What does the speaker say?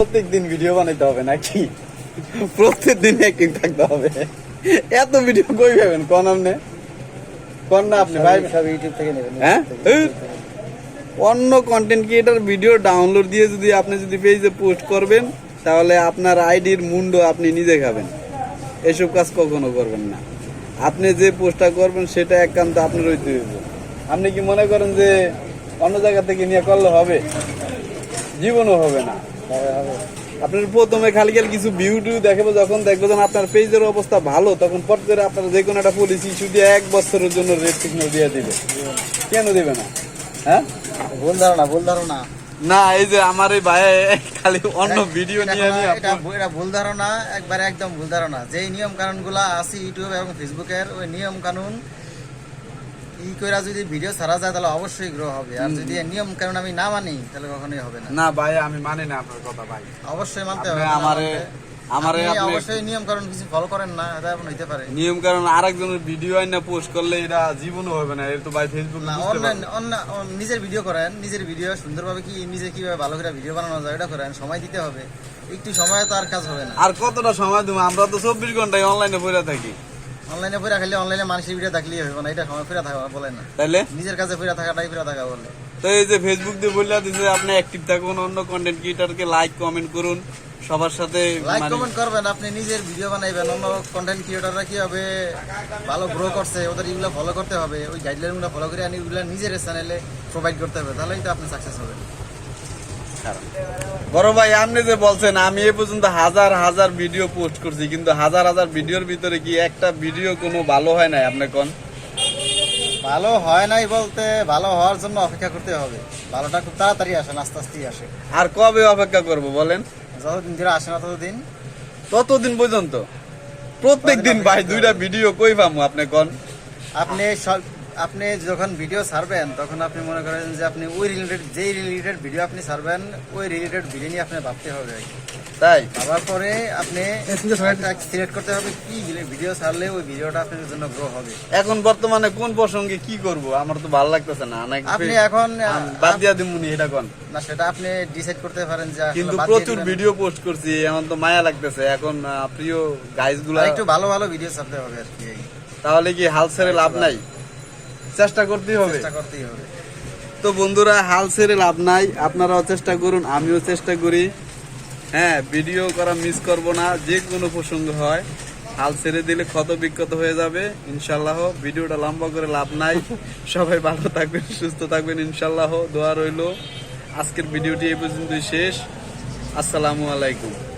প্রত্যেক দিন ভিডিও বানাইতে হবে নাকি? প্রত্যেক দিন অ্যাক্টিং থাকতে হবে। এত ভিডিও কই পাবেন? কোন আপনি? কোন না আপনি? ভাই সব ইউটিউব থেকে নেবেন। হ্যাঁ? অন্য কন্টেন্ট ক্রিয়েটার ভিডিও ডাউনলোড দিয়ে যদি আপনি যদি পেজে পোস্ট করবেন তাহলে আপনার আইডির মুন্ড আপনি নিজে খাবেন। এসব কাজ কখনো করবেন না। আপনি যে পোস্টটা করবেন সেটা একান্ত আপনার হইতে আপনি কি মনে করেন যে অন্য জায়গা থেকে নিয়ে করলে হবে? জীবনও হবে না। আপনার প্রথমে খালি খালি কিছু ভিউ দেখাবো যখন দেখব যখন আপনার পেজের অবস্থা ভালো তখন পট করে আপনার যে কোনো একটা পলিসি ইস্যু দিয়ে এক বছরের জন্য রেড সিগন্যাল দিয়ে দিবে। কেন দিবে না? হ্যাঁ? ভুল ধারণা ভুল ধারণা। না এই যে আমার এই ভাই খালি অন্য ভিডিও নিয়ে নিয়ে এটা ভুল ধারণা একবারে একদম ভুল ধারণা। যেই নিয়ম কানুনগুলা আছে ইউটিউব এবং ফেসবুকের ওই নিয়ম কানুন ই কইরা যদি ভিডিও ছাড়া যায় তাহলে অবশ্যই গ্রো হবে। আর যদি নিয়ম কানুন আমি না মানি তাহলে কখনোই হবে না। না ভাই আমি মানি না আপনার কথা ভাই। অবশ্যই মানতে হবে আমারে আমারে আপনি আপনি অবশ্যই নিয়ম কানুন কিছু ফলো করেন না এটা এখন হইতে পারে। নিয়ম কারণ আরেকজনের ভিডিও আইনা পোস্ট করলে এটা জীবনও হবে না এর তো ভাই ফেসবুক না অনলাইন নিজের ভিডিও করেন নিজের ভিডিও সুন্দরভাবে কি নিজে কীভাবে ভালো করে ভিডিও বানানো যায় এটা করেন সময় দিতে হবে। একটু সময় তো আর কাজ হবে না। আর কতটা সময় দেবো? আমরা তো চব্বিশ ঘন্টায় অনলাইনে পড়ে থাকি। অনলাইনে ফিরে খালি অনলাইনে মানুষের ভিডিও দেখলেই হবে না এটা সময় ফিরে থাকা বলে না। তাইলে? নিজের কাছে ফিরে থাকাটাই ফিরে থাকা বলে। তো এই যে ফেসবুক দিয়ে বললে দিচ্ছে আপনি অ্যাক্টিভ থাকুন অন্য কন্টেন্ট ক্রিয়েটারকে লাইক কমেন্ট করুন সবার সাথে লাইক মানে- কমেন্ট করবেন আপনি নিজের ভিডিও বানাইবেন অন্য কন্টেন্ট ক্রিয়েটাররা কীভাবে ভালো গ্রো করছে ওদের এগুলো ফলো করতে হবে ওই গাইডলাইনগুলো ফলো করে আনি ওগুলো নিজের চ্যানেলে প্রোভাইড করতে হবে তাহলেই তো আপনি সাকসেস হবেন। বড় ভাই আপনি যে বলছেন আমি এ পর্যন্ত হাজার হাজার ভিডিও পোস্ট করছি কিন্তু হাজার হাজার ভিডিওর ভিতরে কি একটা ভিডিও কোনো ভালো হয় নাই আপনি কোন? ভালো হয় নাই বলতে ভালো হওয়ার জন্য অপেক্ষা করতে হবে। ভালোটা খুব তাড়াতাড়ি আসে আস্তে আস্তেই আসে। আর কবে অপেক্ষা করব বলেন? যতদিন ধরে আসে না ততদিন। ততদিন পর্যন্ত? প্রত্যেক দিন ভাই দুইটা ভিডিও কই পামু আপনি কোন? আপনি সব আপনি যখন ভিডিও ছাড়বেন তখন আপনি মনে করেন যে আপনি ওই রিলেটেড যেই রিলেটেড ভিডিও আপনি ছাড়বেন ওই রিলেটেড ভিডিও নিয়ে আপনি ভাবতে হবে। তাই? ভাবার পরে আপনি সিলেক্ট করতে হবে কি ভিডিও ছাড়লে ওই ভিডিওটা আপনার জন্য গ্রো হবে। এখন বর্তমানে কোন প্রসঙ্গে কি করব? আমার তো ভালো লাগতেছে না। নাকি আপনি এখন বাদ দিয়া দিমুনি এটা কোন? না সেটা আপনি ডিসাইড করতে পারেন যে কিন্তু প্রচুর ভিডিও পোস্ট করছি এখন তো মায়া লাগতেছে। এখন প্রিয় গাইজগুলা একটু ভালো ভালো ভিডিও ছাড়তে হবে আর কি। তাহলে কি হাল ছেড়ে লাভ নাই? চেষ্টা করতেই হবে। চেষ্টা করতেই হবে। তো বন্ধুরা হাল ছেড়ে লাভ নাই। আপনারাও চেষ্টা করুন আমিও চেষ্টা করি। হ্যাঁ ভিডিও করা মিস করব না যে কোনো প্রসঙ্গ হয়। হাল ছেড়ে দিলে ক্ষত বিক্ষত হয়ে যাবে ইনশাল্লাহ। ভিডিওটা লম্বা করে লাভ নাই। সবাই ভালো থাকবেন সুস্থ থাকবেন ইনশাল্লাহ। দোয়া রইল। আজকের ভিডিওটি এই পর্যন্তই শেষ। আসসালামু আলাইকুম।